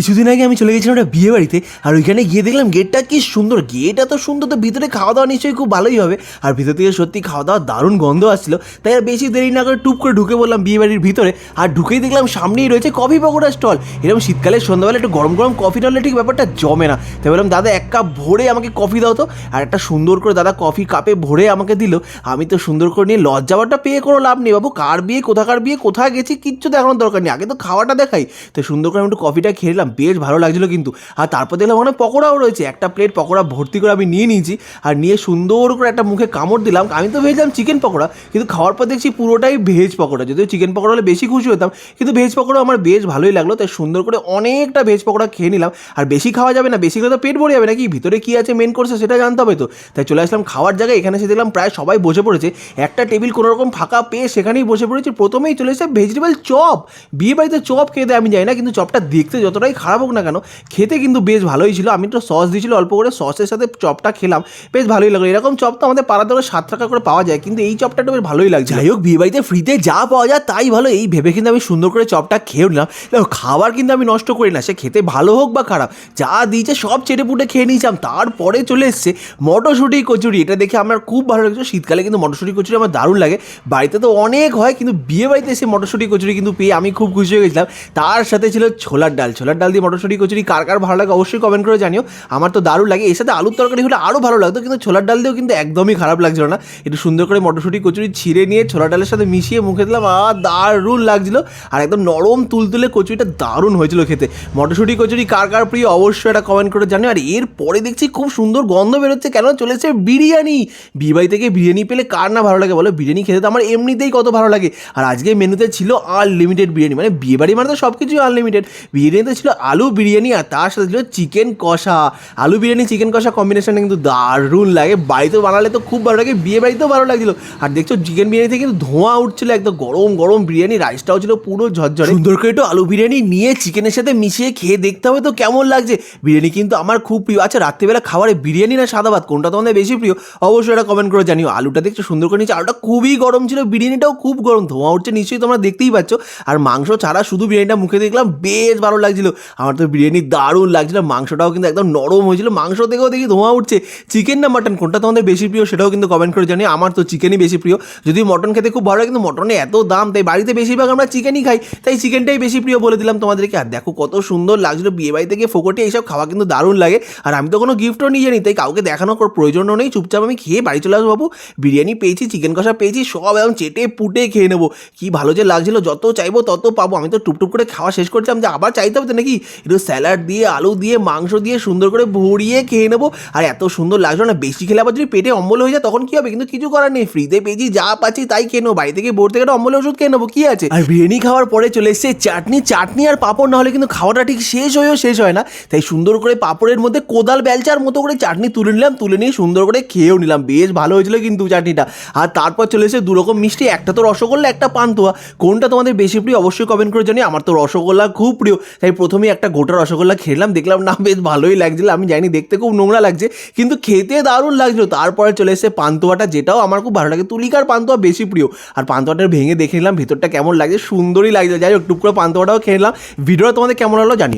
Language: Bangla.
কিছুদিন আগে আমি চলে গেছিলাম একটা বিয়ে বাড়িতে, আর ওইখানে গিয়ে দেখলাম গেটটা কি সুন্দর। গেট এত সুন্দর, তো ভিতরে খাওয়া দাওয়া নিশ্চয়ই খুব ভালোই হবে। আর ভিতর থেকে সত্যি খাওয়া দাওয়া দারুণ গন্ধ আসছিল। তাই আর বেশি দেরি না করে টুপ করে ঢুকে বললাম বিয়ে বাড়ির ভিতরে। আর ঢুকেই দেখলাম সামনেই রয়েছে কফি পকোড়া স্টল। এরকম শীতকালে সন্ধ্যাবেলা একটু গরম গরম কফি নাহলে ঠিক ব্যাপারটা জমে না। তাই বললাম, দাদা, এক কাপ ভরে আমাকে কফি দাও তো। আর একটা সুন্দর করে দাদা কফি কাপে ভরে আমাকে দিল। আমি তো সুন্দর করে নিয়ে লজ্জাবারটা পেয়ে কোনো লাভ নেই বাবু। কার বিয়ে, কোথাকার বিয়ে, কোথায় গেছি, কিচ্ছু দেখানোর দরকার নেই। আগে তো খাওয়াটা দেখাই। তো সুন্দর করে আমি একটু কফিটা খেয়ে নিলাম। বেশ ভালো লাগছিল কিন্তু। আর তারপর দেখলাম ওখানে পকোড়াও রয়েছে। একটা প্লেট পকোড়া ভর্তি করে আমি নিয়ে নিয়েছি। আর নিয়ে সুন্দর করে একটা মুখে কামড় দিলাম। আমি তো ভেজলাম চিকেন পকোড়া, কিন্তু খাওয়ার পর দেখছি পুরোটাই ভেজ পকোড়া। যদিও চিকেন পকোড়া হলে বেশি খুশি হতাম, কিন্তু ভেজ পকোড়া আমার বেশ ভালোই লাগল। তাই সুন্দর করে অনেকটা ভেজ পকোড়া খেয়ে নিলাম। আর বেশি খাওয়া যাবে না, বেশি খেলে তো পেট ভরে যাবে নাকি? ভিতরে কী আছে মেন কোর্সে সেটা জানতে হবে তো। তাই চলে আসলাম খাওয়ার জায়গায়। এখানে এসে দেখলাম প্রায় সবাই বসে পড়েছে। একটা টেবিল কোনো রকম ফাঁকা পেয়ে সেখানেই বসে পড়েছি। প্রথমেই চলে এসে ভেজিটেবল চপ বিয়ে বাড়িতে চপ খেতে আমি যাই না, কিন্তু চপটা দেখতে যতটাই খারাপ হোক না কেন, খেতে কিন্তু বেশ ভালোই ছিল। আমি তো সস দিয়েছিল, অল্প করে সসের সাথে চপটা খেলাম, বেশ ভালোই লাগল। এরকম চপ তো আমাদের পাড়াতে সাত টাকা করে পাওয়া যায়, কিন্তু এই চপটা বেশ ভালোই লাগছে যাই হোক, বিয়ে বাড়িতে ফ্রিতে যা পাওয়া যায় তাই ভালো। এই ভেবে কিন্তু আমি সুন্দর করে চপটা খেয়ে নিলাম। দেখো, খাবার কিন্তু আমি নষ্ট করি না, সে খেতে ভালো হোক বা খারাপ, যা দিয়েছে সব চেটে পুটে খেয়ে নিয়েছিলাম। তারপরে চলে এসছে মটরশুঁটি কচুরি। এটা দেখে আমার খুব ভালো লাগছে শীতকালে কিন্তু মটরশুঁটি কচুরি আমার দারুণ লাগে। বাড়িতে তো অনেক হয়, কিন্তু বিয়ে বাড়িতে এসে মটরশুঁটি কচুরি কিন্তু পেয়ে আমি খুব খুশি হয়ে গেছিলাম। তার সাথে ছিল ছোলার ডাল। ছোলার ডাল দিয়ে মটরশুঁটি, কচুরি, কার কার ভালো লাগে অবশ্যই কমেন্ট করে জানিও। আমার তো দারুণ লাগে। এর সাথে আলুর তরকারি হলে আরও ভালো লাগতো কিন্তু ছোলার ডাল দিয়েও কিন্তু একদমই খারাপ লাগছিল না। একটু সুন্দর করে মটরশুঁটি, কচুরি ছিঁড়ে নিয়ে ছোলার ডালের সাথে মিশিয়ে মুখে দিলাম। আর দারুণ লাগছিল। আর একদম নরম তুলতুলে কচুরিটা দারুণ হয়েছিল খেতে। মটরশুঁটি, কচুরি, কার কার প্রিয় অবশ্যই এটা কমেন্ট করে জানিও। আর এর পরে দেখছি খুব সুন্দর গন্ধ বেরোচ্ছে। কেন চলেছে বিরিয়ানি? বিবাই থেকে বিরিয়ানি পেলে কার না ভালো লাগে বলো? বিরিয়ানি খেতে তো আমার এমনিতেই কত ভালো লাগে। আর আজকে মেনুতে ছিল আনলিমিটেড বিরিয়ানি। মানে বিয়ে বাড়ি মানে তো সব কিছুই আনলিমিটেড বিরিয়ানিতে ছিল আলু বিরিয়ানি আর তার সাথে ছিল চিকেন কষা। আলু বিরিয়ানি, চিকেন কষা কম্বিনেশনটা কিন্তু দারুণ লাগে। বাড়িতেও বানালে তো খুব ভালো লাগে, বিয়ে বাড়িতেও ভালো লাগছিল। আর দেখছ, চিকেন বিরিয়ানি থেকে কিন্তু ধোঁয়া উঠছিল একদম, গরম গরম বিরিয়ানি রাইসটাও ছিল পুরো ঝরঝরে। সুন্দর করে একটু আলু বিরিয়ানি নিয়ে চিকেনের সাথে মিশিয়ে খেয়ে দেখতে হবে তো কেমন লাগছে। বিরিয়ানি কিন্তু আমার খুব প্রিয়। আচ্ছা রাত্রিবেলা খাবারে বিরিয়ানি না সাদা ভাত? কোনটা তোমাদের বেশি প্রিয়? অবশ্যই এটা কমেন্ট করে জানিও। আলুটা দেখছ সুন্দর করে নিচ্ছে আলুটা খুবই গরম ছিল, বিরিয়ানিটাও খুব গরম। ধোঁয়া উঠছে, নিশ্চয়ই তোমরা দেখতেই পাচ্ছ। আর মাংস ছাড়া শুধু বিরিয়ানিটা মুখে দেখলাম, বেশ ভালো লাগছিল। আমার তো বিরিয়ানি দারুণ লাগছিল, মাংসটাও কিন্তু একদম নরম হয়েছিল। মাংস থেকেও দেখি ধোঁয়া উঠছে। চিকেন না মাটন কোনটা তোমাদের বেশি প্রিয় সেটাও কিন্তু কমেন্ট করে জানি আমার তো চিকেনই বেশি প্রিয়। যদি মটন খেতে খুব ভালো লাগে, কিন্তু মটনে এত দাম, তাই বাড়িতে বেশিরভাগ আমরা চিকেনই খাই। তাই চিকেনটাই বেশি প্রিয় বলে দিলাম তোমাদেরকে। আর দেখো কত সুন্দর লাগছিল বিয়ে বাড়ি থেকে ফোকটে, এইসব খাওয়া কিন্তু দারুণ লাগে। আর আমি তো কোনো গিফটও নিয়ে জানি, তাই কাউকে দেখানোর প্রয়োজনও নেই। চুপচাপ আমি খেয়ে বাড়ি চলে আসব বাবু। বিরিয়ানি পেয়েছি চিকেন কষা পেয়েছি, সব একদম চেটে পুটে খেয়ে নেব। কি ভালো যে লাগছিল, যত চাইব তত পাবো। আমি তো টুকটুক করে খাওয়া শেষ করছিলাম, যে আবার চাইতে হবে তো নাকি একটু স্যালাড দিয়ে, আলু দিয়ে, মাংস দিয়ে সুন্দর করে ভরিয়ে খেয়ে নেব। আর এত সুন্দর লাগল না, বেশি খেলে আবার যদি পেটে অম্বল হয়ে যায় তখন কি হবে? কিন্তু কিছু করার নেই ফ্রিতে পেয়েছি, যা পাচ্ছি তাই খেয়ে নেব। বাড়ি থেকে বোর থেকে একটা অম্বলের ওষুধ খেয়ে নেব, কি আছে? আর বিরিয়ানি খাওয়ার পরে চলে এসছে চাটনি চাটনি আর পাঁপড়, না হলে কিন্তু খাওয়াটা ঠিক শেষ হয়েও শেষ হয় না। তাই সুন্দর করে পাঁপড়ের মধ্যে কোদাল বেলচার মতো করে চাটনি তুলে নিলাম, তুলে নিয়ে সুন্দর করে খেয়েও নিলাম। বেশ ভালো হয়েছিল কিন্তু চাটনিটা। আর তারপর চলে এসে দু রকম মিষ্টি, একটা তো রসগোল্লা, একটা পান্তুয়া। কোনটা তোমাদের বেশি প্রিয় অবশ্যই কমেন্ট করে জানি আমার তো রসগোল্লা খুব প্রিয়। তাই প্রথমেই একটা গোটা রসগোল্লা খেলাম, দেখলাম না, বেশ ভালোই লাগছিল। আমি জানি দেখতে খুব নোংরা লাগছে, কিন্তু খেতে দারুণ লাগছিল। তারপরে চলে এসে পান্তুয়াটা, যেটাও আমার খুব ভালো লাগে। তুলিকার পান্তুয়া বেশি প্রিয়। আর পান্তুয়াটা ভেঙে দেখে নিলাম, ভেতরটা কেমন লাগছে, সুন্দরই লাগছে। যাই হোক, টুকরো পান্তোয়াটাও নিলাম। ভিডিওটা তোমাদের কেমন হলো জানি